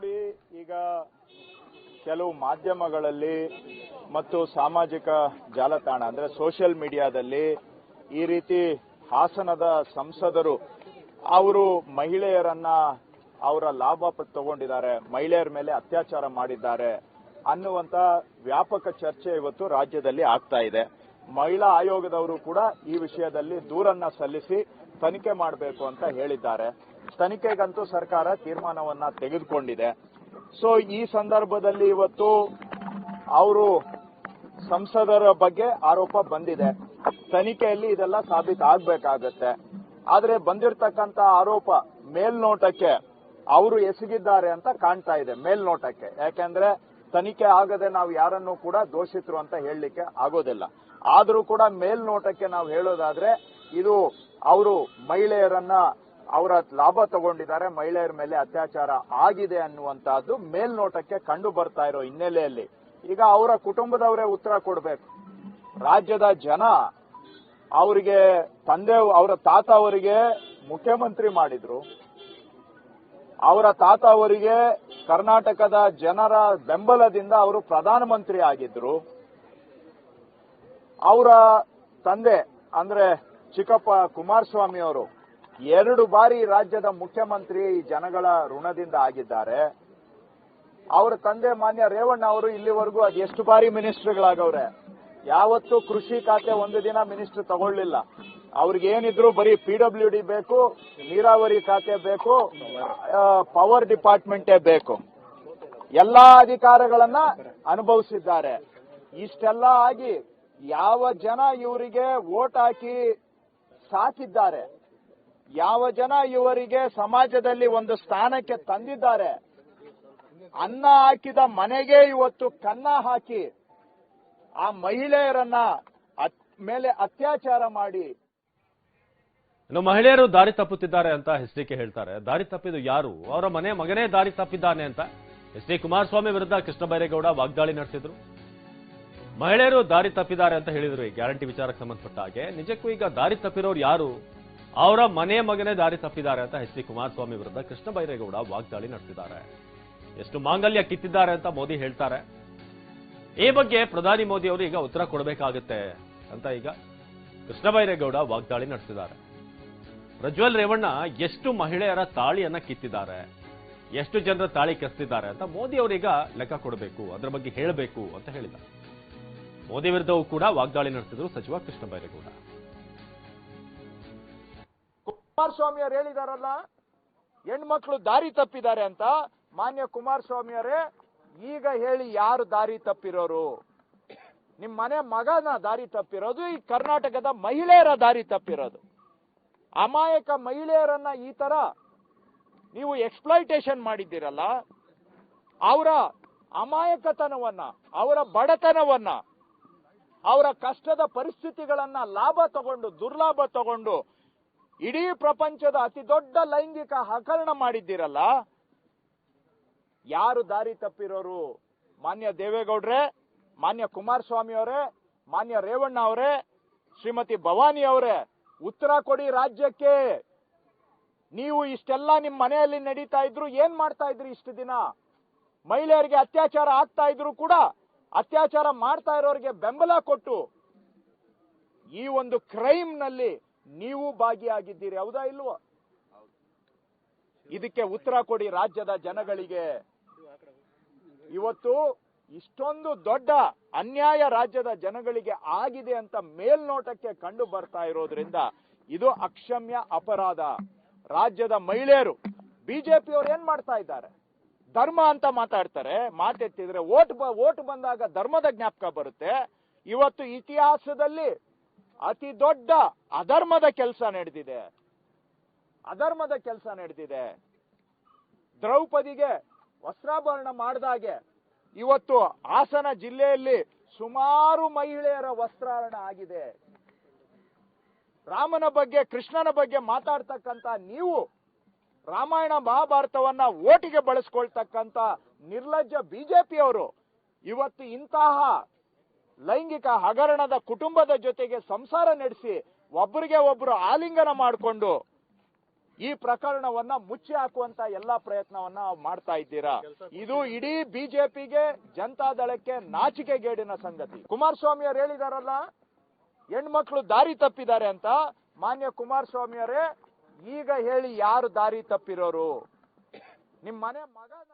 ನೋಡಿ, ಈಗ ಕೆಲವು ಮಾಧ್ಯಮಗಳಲ್ಲಿ ಮತ್ತು ಸಾಮಾಜಿಕ ಜಾಲತಾಣ, ಅಂದ್ರೆ ಸೋಷಿಯಲ್ ಮೀಡಿಯಾದಲ್ಲಿ ಈ ರೀತಿ ಹಾಸನದ ಸಂಸದರು, ಅವರು ಮಹಿಳೆಯರನ್ನ ಅವರ ಲಾಭ ತಗೊಂಡಿದ್ದಾರೆ, ಮಹಿಳೆಯರ ಮೇಲೆ ಅತ್ಯಾಚಾರ ಮಾಡಿದ್ದಾರೆ ಅನ್ನುವಂತ ವ್ಯಾಪಕ ಚರ್ಚೆ ಇವತ್ತು ರಾಜ್ಯದಲ್ಲಿ ಆಗ್ತಾ ಇದೆ. ಮಹಿಳಾ ಆಯೋಗದವರು ಕೂಡ ಈ ವಿಷಯದಲ್ಲಿ ದೂರನ್ನ ಸಲ್ಲಿಸಿ ತನಿಖೆ ಮಾಡಬೇಕು ಅಂತ ಹೇಳಿದ್ದಾರೆ. ತನಿಖೆಗಂತೂ ಸರ್ಕಾರ ತೀರ್ಮಾನವನ್ನ ತೆಗೆದುಕೊಂಡಿದೆ. ಸೊ ಈ ಸಂದರ್ಭದಲ್ಲಿ ಇವತ್ತು ಅವರು ಸಂಸದರ ಬಗ್ಗೆ ಆರೋಪ ಬಂದಿದೆ. ತನಿಖೆಯಲ್ಲಿ ಇದೆಲ್ಲ ಸಾಬೀತಾಗಬೇಕಾಗತ್ತೆ ಆದ್ರೆ ಬಂದಿರತಕ್ಕಂತ ಆರೋಪ ಮೇಲ್ನೋಟಕ್ಕೆ ಅವರು ಎಸಗಿದ್ದಾರೆ ಅಂತ ಕಾಣ್ತಾ ಇದೆ ಮೇಲ್ನೋಟಕ್ಕೆ. ಯಾಕೆಂದ್ರೆ ತನಿಖೆ ಆಗದೆ ನಾವು ಯಾರನ್ನೂ ಕೂಡ ದೋಷಿತರು ಅಂತ ಹೇಳಲಿಕ್ಕೆ ಆಗೋದಿಲ್ಲ. ಆದರೂ ಕೂಡ ಮೇಲ್ನೋಟಕ್ಕೆ ನಾವು ಹೇಳೋದಾದ್ರೆ ಇದು ಅವರು ಮಹಿಳೆಯರನ್ನ ಅವರ ಲಾಭ ತಗೊಂಡಿದ್ದಾರೆ, ಮಹಿಳೆಯರ ಮೇಲೆ ಅತ್ಯಾಚಾರ ಆಗಿದೆ ಅನ್ನುವಂತಹದ್ದು ಮೇಲ್ನೋಟಕ್ಕೆ ಕಂಡು ಬರ್ತಾ ಇರೋ ಹಿನ್ನೆಲೆಯಲ್ಲಿ. ಈಗ ಅವರ ಕುಟುಂಬದವರೇ ಉತ್ತರ ಕೊಡಬೇಕು. ರಾಜ್ಯದ ಜನ ಅವರಿಗೆ ತಂದೆ, ಅವರ ತಾತ ಅವರಿಗೆ ಮುಖ್ಯಮಂತ್ರಿ ಮಾಡಿದ್ರು. ಅವರ ತಾತ ಅವರಿಗೆ ಕರ್ನಾಟಕದ ಜನರ ಬೆಂಬಲದಿಂದ ಅವರು ಪ್ರಧಾನಮಂತ್ರಿ ಆಗಿದ್ರು. ಅವರ ತಂದೆ ಅಂದ್ರೆ ಚಿಕ್ಕಪ್ಪ ಕುಮಾರಸ್ವಾಮಿ ಅವರು ಎರಡು ಬಾರಿ ರಾಜ್ಯದ ಮುಖ್ಯಮಂತ್ರಿ ಈ ಜನಗಳ ಋಣದಿಂದ ಆಗಿದ್ದಾರೆ. ಅವರ ತಂದೆ ಮಾನ್ಯ ರೇವಣ್ಣ ಅವರು ಇಲ್ಲಿವರೆಗೂ ಅದು ಎಷ್ಟು ಬಾರಿ ಮಿನಿಸ್ಟರ್ಗಳಾಗವ್ರೆ? ಯಾವತ್ತೂ ಕೃಷಿ ಖಾತೆ ಒಂದು ದಿನ ಮಿನಿಸ್ಟರ್ ತಗೊಳ್ಳಿಲ್ಲ. ಅವ್ರಿಗೇನಿದ್ರು ಬರೀ ಪಿ ಡಬ್ಲ್ಯೂ ಡಿ ಬೇಕು, ನೀರಾವರಿ ಖಾತೆ ಬೇಕು ಪವರ್ ಡಿಪಾರ್ಟ್ಮೆಂಟೇ ಬೇಕು. ಎಲ್ಲಾ ಅಧಿಕಾರಗಳನ್ನ ಅನುಭವಿಸಿದ್ದಾರೆ. ಇಷ್ಟೆಲ್ಲ ಆಗಿ ಯಾವ ಜನ ಇವರಿಗೆ ವೋಟ್ ಹಾಕಿ ಸಾಕಿದ್ದಾರೆ? ಯಾವ ಜನ ಇವರಿಗೆ ಸಮಾಜದಲ್ಲಿ ಒಂದು ಸ್ಥಾನಕ್ಕೆ ತಂದಿದ್ದಾರೆ? ಅನ್ನ ಹಾಕಿದ ಮನೆಗೆ ಇವತ್ತು ಕನ್ನ ಹಾಕಿ ಆ ಮಹಿಳೆಯರನ್ನ ಮೇಲೆ ಅತ್ಯಾಚಾರ ಮಾಡಿ. ಇನ್ನು ಮಹಿಳೆಯರು ದಾರಿ ತಪ್ಪುತ್ತಿದ್ದಾರೆ ಅಂತ ಎಸ್ ಡಿ ಕೆ ಹೇಳ್ತಾರೆ. ದಾರಿ ತಪ್ಪಿದ್ದು ಯಾರು? ಅವರ ಮನೆ ಮಗನೇ ದಾರಿ ತಪ್ಪಿದ್ದಾನೆ ಅಂತ ಎಸ್ ಡಿ ಕುಮಾರಸ್ವಾಮಿ ವಿರುದ್ಧ ಕೃಷ್ಣ ಬೈರೇಗೌಡ ವಾಗ್ದಾಳಿ ನಡೆಸಿದ್ರು. ಮಹಿಳೆಯರು ದಾರಿ ತಪ್ಪಿದ್ದಾರೆ ಅಂತ ಹೇಳಿದ್ರು ಈ ಗ್ಯಾರಂಟಿ ವಿಚಾರಕ್ಕೆ ಸಂಬಂಧಪಟ್ಟ ಹಾಗೆ. ನಿಜಕ್ಕೂ ಈಗ ದಾರಿ ತಪ್ಪಿರೋರು ಯಾರು? ಅವರ ಮನೆ ಮಗನೇ ದಾರಿ ತಪ್ಪಿದ್ದಾರೆ ಅಂತ ಎಚ್ ಡಿ ಕುಮಾರಸ್ವಾಮಿ ವಿರುದ್ಧ ಕೃಷ್ಣ ಬೈರೇಗೌಡ ವಾಗ್ದಾಳಿ ನಡೆಸಿದ್ದಾರೆ. ಎಷ್ಟು ಮಾಂಗಲ್ಯ ಕಿತ್ತಿದ್ದಾರೆ ಅಂತ ಮೋದಿ ಹೇಳ್ತಾರೆ. ಈ ಬಗ್ಗೆ ಪ್ರಧಾನಿ ಮೋದಿ ಅವರು ಈಗ ಉತ್ತರ ಕೊಡಬೇಕಾಗುತ್ತೆ ಅಂತ ಈಗ ಕೃಷ್ಣ ಬೈರೇಗೌಡ ವಾಗ್ದಾಳಿ ನಡೆಸಿದ್ದಾರೆ. ಪ್ರಜ್ವಲ್ ರೇವಣ್ಣ ಎಷ್ಟು ಮಹಿಳೆಯರ ತಾಳಿಯನ್ನ ಕಿತ್ತಿದ್ದಾರೆ, ಎಷ್ಟು ಜನರ ತಾಳಿ ಕೆಸ್ತಿದ್ದಾರೆ ಅಂತ ಮೋದಿ ಅವರೀಗ ಲೆಕ್ಕ ಕೊಡಬೇಕು, ಅದರ ಬಗ್ಗೆ ಹೇಳಬೇಕು ಅಂತ ಹೇಳಿದ್ದಾರೆ. ಮೋದಿ ವಿರುದ್ಧವೂ ಕೂಡ ವಾಗ್ದಾಳಿ ನಡೆಸಿದರು ಸಚಿವ ಕೃಷ್ಣ ಬೈರೇಗೌಡ. ಕುಮಾರಸ್ವಾಮಿ ಅವರು ಹೇಳಿದಾರಲ್ಲ, ಹೆಣ್ಮಕ್ಳು ದಾರಿ ತಪ್ಪಿದ್ದಾರೆ ಅಂತ ಮಾನ್ಯ ಕುಮಾರಸ್ವಾಮಿ ಅವರೇ ಈಗ ಹೇಳಿ ಯಾರು ದಾರಿ ತಪ್ಪಿರೋರು? ನಿಮ್ಮ ಮನೆ ಮಗನ ದಾರಿ ತಪ್ಪಿರೋದು, ಈ ಕರ್ನಾಟಕದ ಮಹಿಳೆಯರ ದಾರಿ ತಪ್ಪಿರೋದು. ಅಮಾಯಕ ಮಹಿಳೆಯರನ್ನ ಈ ತರ ನೀವು ಎಕ್ಸ್ಪ್ಲೈಟೇಷನ್ ಮಾಡಿದ್ದೀರಲ್ಲ, ಅವರ ಅಮಾಯಕತನವನ್ನ, ಅವರ ಬಡತನವನ್ನ, ಅವರ ಕಷ್ಟದ ಪರಿಸ್ಥಿತಿಗಳನ್ನ ಲಾಭ ತಗೊಂಡು ದುರ್ಲಾಭ ತಗೊಂಡು ಇಡೀ ಪ್ರಪಂಚದ ಅತಿ ದೊಡ್ಡ ಲೈಂಗಿಕ ಹಗರಣ ಮಾಡಿದ್ದೀರಲ್ಲ, ಯಾರು ದಾರಿ ತಪ್ಪಿರೋರು? ಮಾನ್ಯ ದೇವೇಗೌಡ್ರೆ, ಮಾನ್ಯ ಕುಮಾರಸ್ವಾಮಿ ಅವರೇ ಮಾನ್ಯ ರೇವಣ್ಣ ಅವರೇ, ಶ್ರೀಮತಿ ಭವಾನಿ ಅವರೇ, ಉತ್ತರ ಕೊಡಿ ರಾಜ್ಯಕ್ಕೆ. ನೀವು ಇಷ್ಟೆಲ್ಲ ನಿಮ್ ಮನೆಯಲ್ಲಿ ನಡೀತಾ ಇದ್ರು ಏನ್ ಮಾಡ್ತಾ ಇದ್ರಿ ಇಷ್ಟು ದಿನ? ಮಹಿಳೆಯರಿಗೆ ಅತ್ಯಾಚಾರ ಆಗ್ತಾ ಇದ್ರು ಕೂಡ ಅತ್ಯಾಚಾರ ಮಾಡ್ತಾ ಇರೋರಿಗೆ ಬೆಂಬಲ ಕೊಟ್ಟು ಈ ಒಂದು ಕ್ರೈಮ್ನಲ್ಲಿ ನೀವು ಭಾಗಿಯಾಗಿದ್ದೀರಿ, ಹೌದಾ ಇಲ್ವೋ? ಇದಕ್ಕೆ ಉತ್ತರ ಕೊಡಿ ರಾಜ್ಯದ ಜನಗಳಿಗೆ. ಇವತ್ತು ಇಷ್ಟೊಂದು ದೊಡ್ಡ ಅನ್ಯಾಯ ರಾಜ್ಯದ ಜನಗಳಿಗೆ ಆಗಿದೆ ಅಂತ ಮೇಲ್ನೋಟಕ್ಕೆ ಕಂಡು ಬರ್ತಾ ಇರೋದ್ರಿಂದ ಇದು ಅಕ್ಷಮ್ಯ ಅಪರಾಧ. ರಾಜ್ಯದ ಮಹಿಳೆಯರು, ಬಿಜೆಪಿಯವರು ಏನ್ ಮಾಡ್ತಾ ಇದ್ದಾರೆ? ಧರ್ಮ ಅಂತ ಮಾತಾಡ್ತಾರೆ, ಮಾತೆತ್ತಿದ್ರೆ ಓಟ್ ಓಟ್ ಬಂದಾಗ ಧರ್ಮದ ಜ್ಞಾಪಕ ಬರುತ್ತೆ. ಇವತ್ತು ಇತಿಹಾಸದಲ್ಲಿ ಅತಿ ದೊಡ್ಡ ಅಧರ್ಮದ ಕೆಲಸ ನಡೆದಿದೆ. ಅಧರ್ಮದ ಕೆಲಸ ನಡೆದಿದೆ. ದ್ರೌಪದಿಗೆ ವಸ್ತ್ರಾಭರಣ ಮಾಡಿದಾಗೆ ಇವತ್ತು ಹಾಸನ ಜಿಲ್ಲೆಯಲ್ಲಿ ಸುಮಾರು ಮಹಿಳೆಯರ ವಸ್ತ್ರಾರಣ ಆಗಿದೆ. ರಾಮನ ಬಗ್ಗೆ, ಕೃಷ್ಣನ ಬಗ್ಗೆ ಮಾತಾಡ್ತಕ್ಕಂತ ನೀವು ರಾಮಾಯಣ ಮಹಾಭಾರತವನ್ನ ಓಟಿಗೆ ಬಳಸ್ಕೊಳ್ತಕ್ಕಂತ ನಿರ್ಲಜ್ಜ ಬಿಜೆಪಿಯವರು ಇವತ್ತು ಇಂತಹ ಲೈಂಗಿಕ ಹಗರಣದ ಕುಟುಂಬದ ಜೊತೆಗೆ ಸಂಸಾರ ನಡೆಸಿ ಒಬ್ಬರಿಗೆ ಒಬ್ರು ಆಲಿಂಗನ ಮಾಡಿಕೊಂಡು ಈ ಪ್ರಕರಣವನ್ನ ಮುಚ್ಚಿ ಹಾಕುವಂತ ಎಲ್ಲಾ ಪ್ರಯತ್ನವನ್ನ ಮಾಡ್ತಾ ಇದ್ದೀರಾ? ಇದು ಇಡೀ ಬಿಜೆಪಿಗೆ ಜನತಾದಳಕ್ಕೆ ನಾಚಿಕೆಗೇಡಿನ ಸಂಗತಿ. ಕುಮಾರಸ್ವಾಮಿ ಅವರು ಹೇಳಿದಾರಲ್ಲ, ಹೆಣ್ಮಕ್ಳು ದಾರಿ ತಪ್ಪಿದ್ದಾರೆ ಅಂತ. ಮಾನ್ಯ ಕುಮಾರಸ್ವಾಮಿ ಅವರೇ, ಈಗ ಹೇಳಿ ಯಾರು ದಾರಿ ತಪ್ಪಿರೋರು? ನಿಮ್ಮ ಮನೆ ಮಗನ